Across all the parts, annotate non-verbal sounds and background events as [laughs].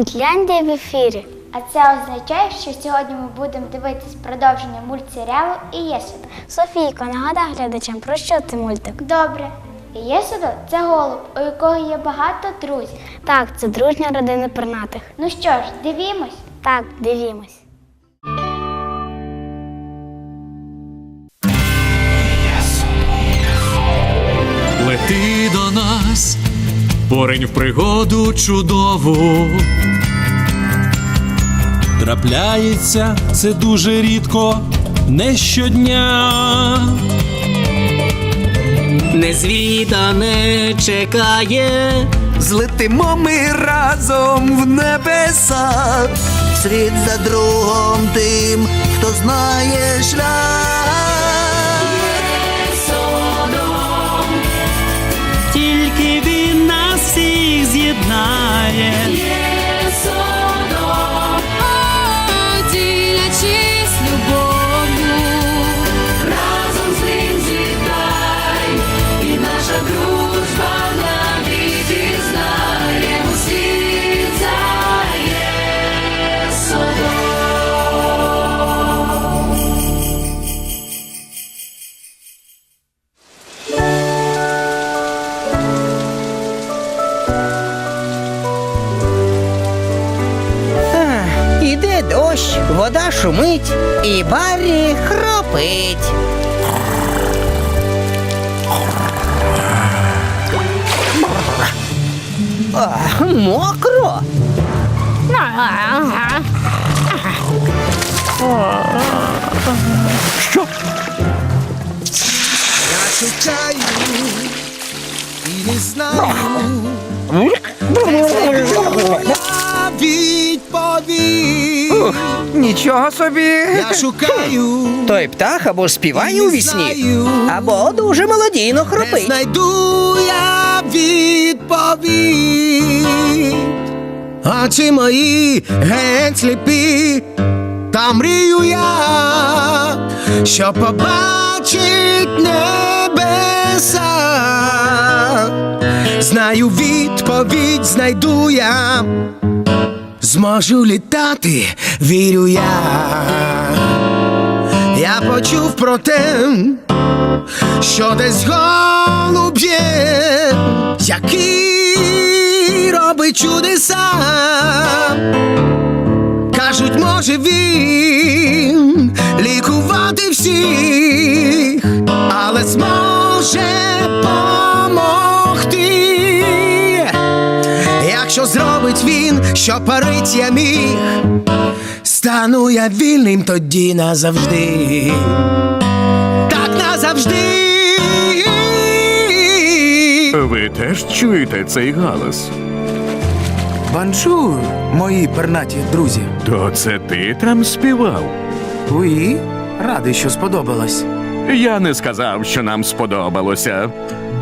Мультляндія в ефірі. А це означає, що сьогодні ми будемо дивитись продовження мультсеріалу Ієсудо. Софійко, нагадай глядачам, про що ти мультик? Добре. Ієсудо – це голуб, у якого є багато друзів. Так, це дружня родина пернатих. Ну що ж, дивімось. Так, дивімось. Лети до нас, поринь в пригоду чудову. Трапляється це дуже рідко, не щодня. Незвідане чекає, Злетимо ми разом в небеса, Слід за другом тим, хто знає шлях. хропить. А, мокро. Я чекаю і не знаю. Відповідь. Нічого собі. Я шукаю. Той птах або співає у вісні, або дуже мелодійно Не хропить. знайду я відповідь. Очі мої геть сліпі, та мрію я, що побачить небеса. Знаю відповідь, знайду я, зможу літати, вірю я. Я почув про те, що десь голуб є, який робить чудеса. Кажуть, може він лікувати всіх, але зможе зробить він, що парить я міг, стану я вільним тоді назавжди так назавжди. Ви теж чуєте цей галас? Банчур, мої пернаті друзі. То це ти там співав? Ви радий, що сподобалось. Я не сказав, що нам сподобалося.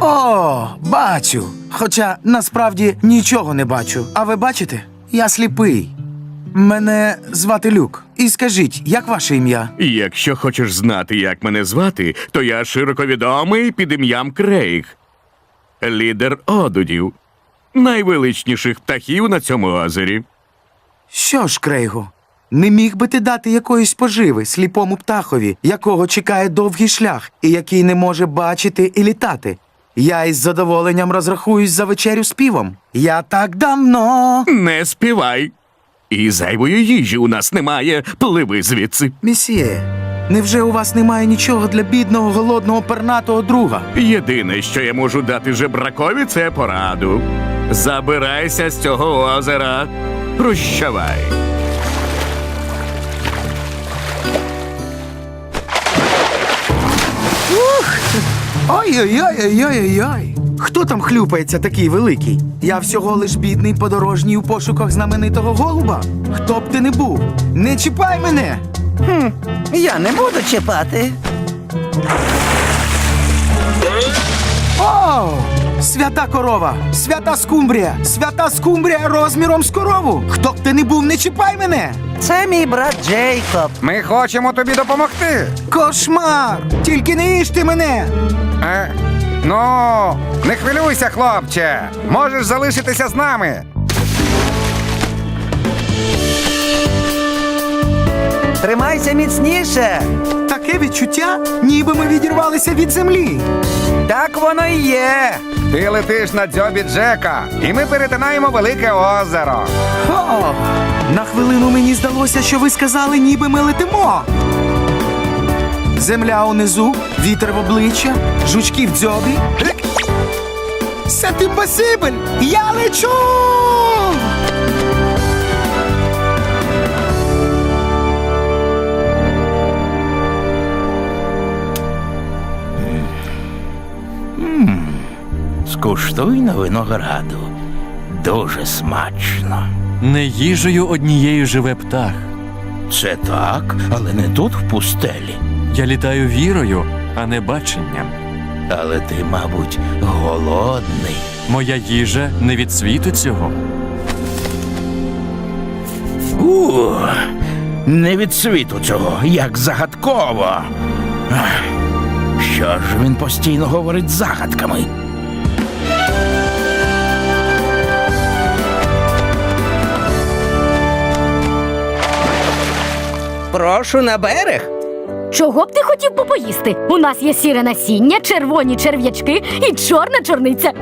О, бачу. Хоча насправді нічого не бачу. А ви бачите? Я сліпий. Мене звати Люк. І скажіть, як ваше ім'я? Якщо хочеш знати, як мене звати, то я широко відомий під ім'ям Крейг, лідер одудів, найвеличніших птахів на цьому озері. Що ж, Крейгу, не міг би ти дати якоїсь поживи сліпому птахові, якого чекає довгий шлях і який не може бачити і літати. Я із задоволенням розрахуюсь за вечерю з півом. Я так давно. Не співай. І зайвої їжі у нас немає. Пливи звідси. Місьє, невже у вас немає нічого для бідного голодного пернатого друга? Єдине, що я можу дати жебракові, це пораду. Забирайся з цього озера. Прощавай. Ой-ой-ой-ой-ой-ой. Хто там хлюпається такий великий? Я всього лиш бідний подорожній у пошуках знаменитого голуба. Хто б ти не був? Не чіпай мене! Я не буду чіпати. О! Свята корова! Свята скумбрія! Свята скумбрія розміром з корову! Хто б ти не був, не чіпай мене! Це мій брат Джейкоб. Ми хочемо тобі допомогти. Кошмар! Тільки не їжте мене! Е? Ну, не хвилюйся, хлопче. Можеш залишитися з нами. Тримайся міцніше. Таке відчуття, ніби ми відірвалися від землі. Так воно і є. Ти летиш на дзьобі Джека, і ми перетинаємо велике озеро. О, на хвилину мені здалося, що ви сказали, ніби ми летимо. Земля унизу, вітер в обличчя, жучки в дзьобі. Це impossible! Я лечу! Скуштуй на винограду. Дуже смачно. Не їжею однією живе птах. Це так, але не тут в пустелі. Я літаю вірою, а не баченням. Але ти, мабуть, голодний. Моя їжа не від світу цього. У, не від світу цього, як загадково. Ах, Що ж він постійно говорить загадками? Прошу на берег. Чого б ти хотів би поїсти? У нас є сіре насіння, червоні черв'ячки і чорна чорниця.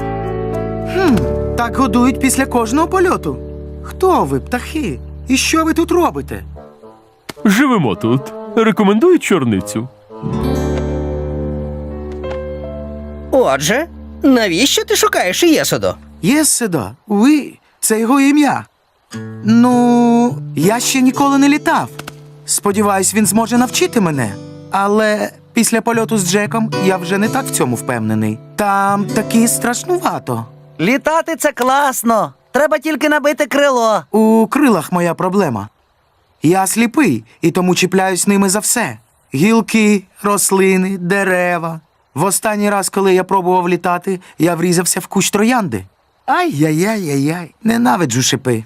Так годують після кожного польоту. Хто ви, птахи? І що ви тут робите? Живемо тут. Рекомендую чорницю. Отже, навіщо ти шукаєш Єсодо? Єсседа, ви, це його ім'я. Ну, я ще ніколи не літав. Сподіваюсь, він зможе навчити мене. Але після польоту з Джеком я вже не так в цьому впевнений. Там таки страшнувато. Літати це класно. Треба тільки набити крило. У крилах моя проблема. Я сліпий і тому чіпляюсь ними за все: гілки, рослини, дерева. В останній раз, коли я пробував літати, я врізався в кущ троянди. Ай-яй-яй-яй-яй, ненавиджу шипи.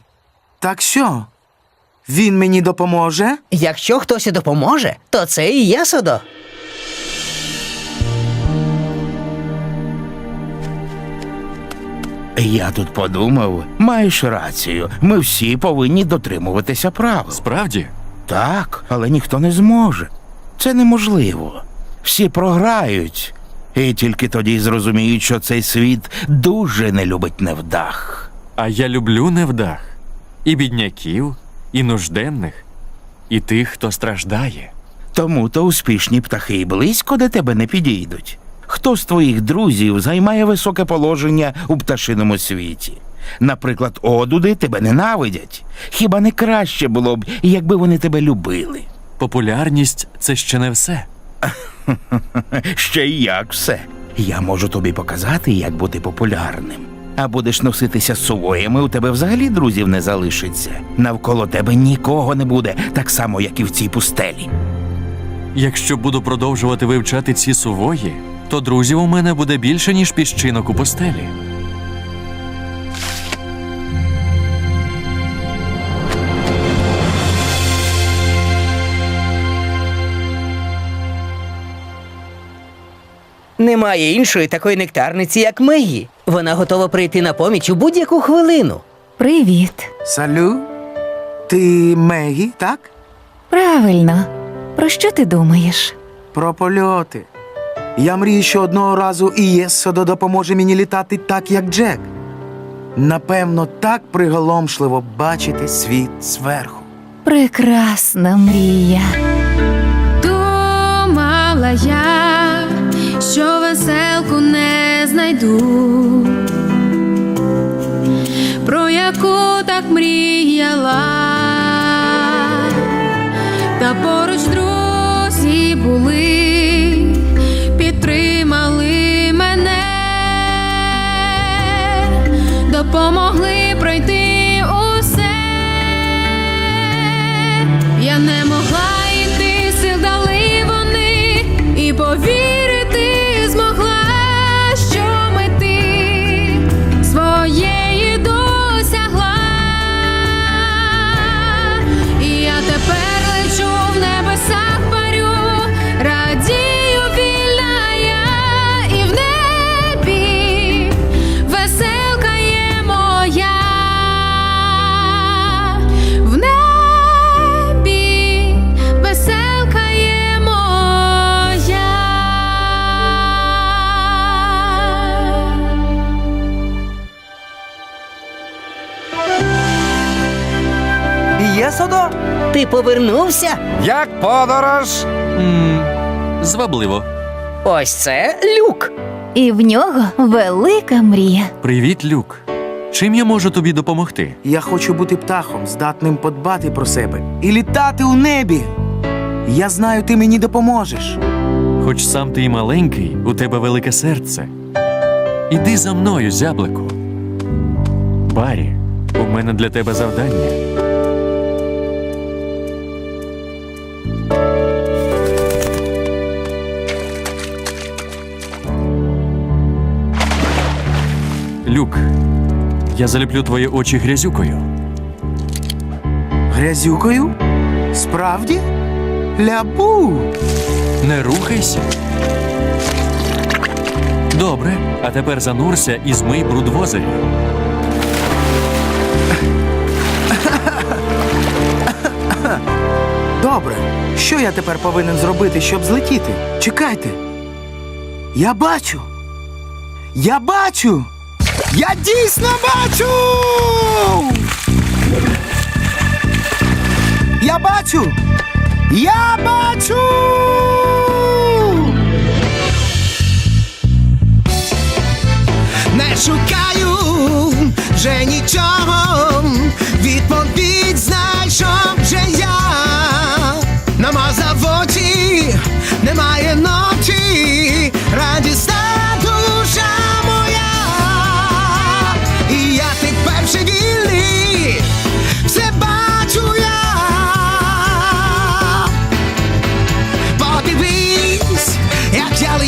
Так що? Він мені допоможе? Якщо хтось і допоможе, то це і Єсодо. Я тут подумав, маєш рацію. Ми всі повинні дотримуватися правил. Справді, Так, але ніхто не зможе. Це неможливо. Всі програють. І тільки тоді зрозуміють, що цей світ дуже не любить невдах. а я люблю невдах. І бідняків, і нужденних, і тих, хто страждає. Тому то успішні птахи й близько до тебе не підійдуть. Хто з твоїх друзів займає високе положення у пташиному світі? Наприклад, одуди тебе ненавидять. Хіба не краще було б, якби вони тебе любили? Популярність це ще не все. [laughs] Ще й як все. Я можу тобі показати, як бути популярним. А будеш носитися з сувоями, у тебе взагалі друзів не залишиться. Навколо тебе нікого не буде, так само, як і в цій пустелі. Якщо буду продовжувати вивчати ці сувої, то друзів у мене буде більше, ніж піщинок у постелі. Немає іншої такої нектарниці, як Мегі. Вона готова прийти на поміч у будь-яку хвилину. Привіт. Салю? Ти Мегі, так? Правильно. Про що ти думаєш? Про польоти. Я мрію, що одного разу і Єссодо допоможе мені літати так, як Джек. Напевно, так приголомшливо бачити світ зверху. Прекрасна мрія. Думала я, що веселку не знайду, про яку так мріяла, та поруч друзі були, підтримали мене, Ти повернувся? Як подорож? м звабливо. Ось це люк. І в нього велика мрія. Привіт, Люк. Чим я можу тобі допомогти? Я хочу бути птахом, здатним подбати про себе і літати у небі. Я знаю, ти мені допоможеш. Хоч сам ти і маленький, у тебе велике серце. Іди за мною, зяблику. Барі, у мене для тебе завдання. Люк, я заліплю твої очі грязюкою. Грязюкою? Справді? Лябу! Не рухайся. Добре, а тепер занурся і змий бруд в озері. Добре. Що я тепер повинен зробити, щоб злетіти? Чекайте. Я бачу. Я бачу. Я дійсно бачу. Я бачу. Я бачу. Не шукаю вже нічого,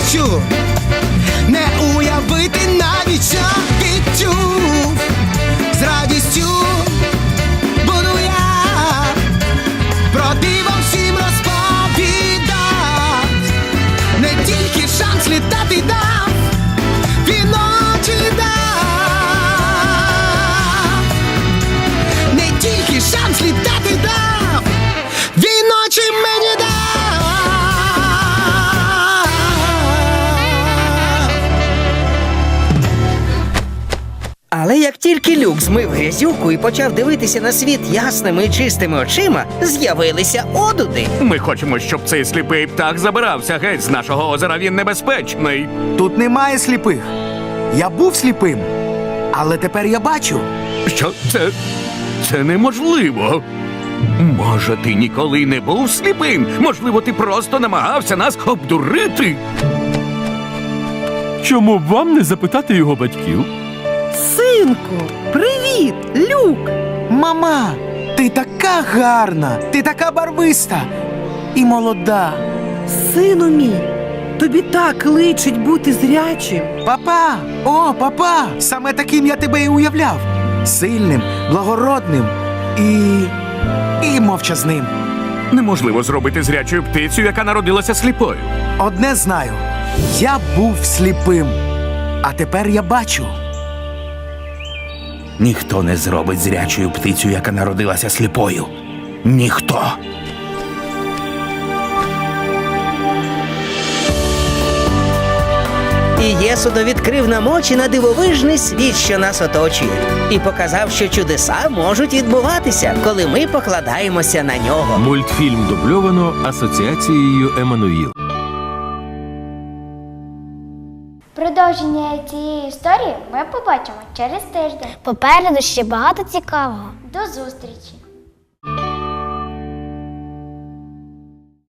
лечу не уявити навіть Але як тільки люк змив грязюку і почав дивитися на світ ясними і чистими очима, з'явилися одуди. Ми хочемо, щоб цей сліпий птах забирався геть з нашого озера. Він небезпечний. Тут немає сліпих. Я був сліпим, але тепер я бачу. Що це? Це неможливо. Може, ти ніколи не був сліпим? Можливо, ти просто намагався нас обдурити? Чому б вам не запитати його батьків? Синку, привіт, люк! Мама, ти така гарна, ти така барвиста і молода. Сину мій, тобі так личить бути зрячим. Папа! О, папа! Саме таким я тебе і уявляв. Сильним, благородним і. і мовчазним. Неможливо зробити зрячою птицю, яка народилася сліпою. Одне знаю: я був сліпим, а тепер я бачу. Ніхто не зробить зрячою птицю, яка народилася сліпою. Ніхто. І Єсудо відкрив нам очі на дивовижний світ, що нас оточує, і показав, що чудеса можуть відбуватися, коли ми покладаємося на нього. Мультфільм дубльовано асоціацією Еммануїл. Продовження цієї історії ми побачимо через тиждень. Попереду ще багато цікавого. До зустрічі!